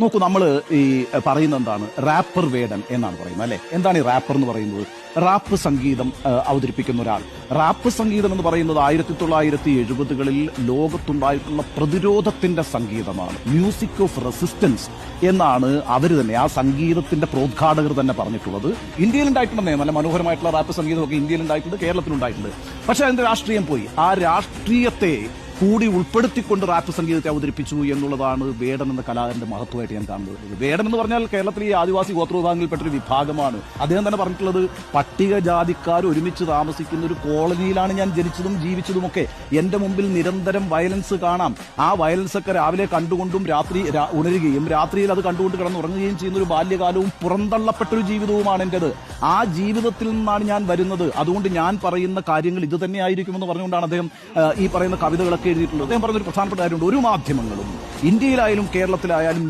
നോക്കൂ നമ്മൾ ഈ പറയുന്നത് എന്താണ്? റാപ്പർ വേടൻ എന്നാണ് പറയുന്നത് അല്ലെ? എന്താണ് ഈ റാപ്പർ എന്ന് പറയുന്നത്? റാപ്പ് സംഗീതം അവതരിപ്പിക്കുന്ന ഒരാൾ. റാപ്പ് സംഗീതം എന്ന് പറയുന്നത് ആയിരത്തി തൊള്ളായിരത്തി എഴുപതുകളിൽ ലോകത്തുണ്ടായിട്ടുള്ള പ്രതിരോധത്തിന്റെ സംഗീതമാണ്. മ്യൂസിക് ഓഫ് റെസിസ്റ്റൻസ് എന്നാണ് അവർ തന്നെ ആ സംഗീതത്തിന്റെ പ്രോദ്ഘാടകർ തന്നെ പറഞ്ഞിട്ടുള്ളത്. ഇന്ത്യയിൽ ഉണ്ടായിട്ടുണ്ടെന്നേ നല്ല മനോഹരമായിട്ടുള്ള റാപ്പ് സംഗീതമൊക്കെ ഇന്ത്യയിൽ ഉണ്ടായിട്ടുണ്ട് കേരളത്തിലുണ്ടായിട്ടുണ്ട്. പക്ഷെ അതിന്റെ രാഷ്ട്രീയം പോയി. ആ രാഷ്ട്രീയത്തെ കൂടി ഉൾപ്പെടുത്തിക്കൊണ്ട് റാപ്പ് സംഗീതത്തെ അവതരിപ്പിച്ചു എന്നുള്ളതാണ് വേടൻ എന്ന കലാകാരന്റെ മഹത്വമായിട്ട് ഞാൻ കാണുന്നത്. വേടൻ എന്ന് പറഞ്ഞാൽ കേരളത്തിലെ ഈ ആദിവാസി ഗോത്രവിഭാഗങ്ങളിൽപ്പെട്ട ഒരു വിഭാഗമാണ്. അദ്ദേഹം തന്നെ പറഞ്ഞിട്ടുള്ളത് പട്ടികജാതിക്കാർ ഒരുമിച്ച് താമസിക്കുന്ന ഒരു കോളനിയിലാണ് ഞാൻ ജനിച്ചതും ജീവിച്ചതുമൊക്കെ. എന്റെ മുമ്പിൽ നിരന്തരം വയലൻസ് കാണാം. ആ വയലൻസ് ഒക്കെ രാവിലെ കണ്ടുകൊണ്ടും രാത്രി ഉണരുകയും രാത്രിയിൽ അത് കണ്ടുകൊണ്ട് കിടന്നുറങ്ങുകയും ചെയ്യുന്ന ഒരു ബാല്യകാലവും പുറന്തള്ളപ്പെട്ട ഒരു ജീവിതവുമാണ് എന്റേത്. ആ ജീവിതത്തിൽ നിന്നാണ് ഞാൻ വരുന്നത്. അതുകൊണ്ട് ഞാൻ പറയുന്ന കാര്യങ്ങൾ ഇത് തന്നെയായിരിക്കുമെന്ന് പറഞ്ഞുകൊണ്ടാണ് അദ്ദേഹം ഈ പറയുന്ന കവിതകളൊക്കെ എഴുതിയിട്ടുള്ളത് അദ്ദേഹം പറഞ്ഞൊരു പ്രധാനപ്പെട്ട കാര്യമുണ്ട്. ഒരു മാധ്യമങ്ങളും ഇന്ത്യയിലായാലും കേരളത്തിലായാലും